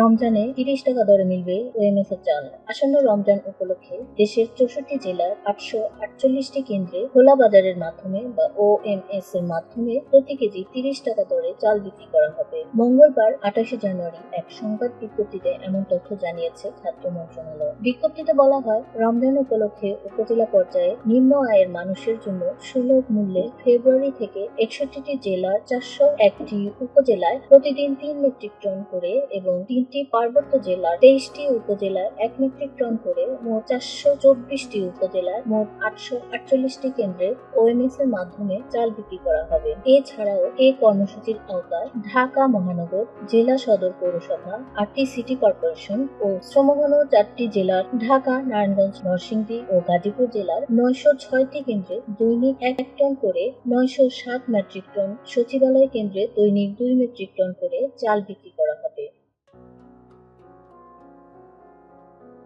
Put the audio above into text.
রমজানে তিরিশ টাকা দরে মিলবে ওএমএস এর চাল। আসন্ন রমজান উপলক্ষে দেশের চৌষট্টি জেলার আটশো আটচল্লিশটি কেন্দ্রে খোলা বাজারের মাধ্যমে বা ওএমএস এর মাধ্যমে প্রতি কেজি তিরিশ টাকা দরে চাল বিক্রি করা হবে। মঙ্গলবার আঠাশে জানুয়ারি এক সংবাদ বিজ্ঞপ্তিতে এমন তথ্য জানিয়েছে খাদ্য মন্ত্রণালয়। বিজ্ঞপ্তিতে বলা হয়, রমজান উপলক্ষে উপজেলা পর্যায়ে নিম্ন আয়ের মানুষের জন্য সুলভ মূল্যে ফেব্রুয়ারি থেকে একষট্টিটি জেলার চারশো একটি উপজেলায় প্রতিদিন তিন মেট্রিক টন করে এবং তিনটি পার্বত্য জেলার তেইশটি উপজেলায় এক মেট্রিক টন করে মোট চারশো চব্বিশটি উপজেলায় মোট আটশো আটচল্লিশটি কেন্দ্রে ওএমএস এর মাধ্যমে চাল বিক্রি করা হবে। এছাড়াও এ কর্মসূচির আওতায় ঢাকা মহানগর জেলা সদর পৌরসভা, আটটি সিটি কর্পোরেশন ও শ্রমঘন চারটি জেলার ঢাকা, নারায়ণগঞ্জ, নরসিংদী ও গাজীপুর জেলার নয়শো ছয়টি কেন্দ্রে দৈনিক এক টন করে নয়শো সাত মেট্রিক টন সচিবালয় কেন্দ্রে দৈনিক দুই মেট্রিক টন করে চাল বিক্রি করা হবে।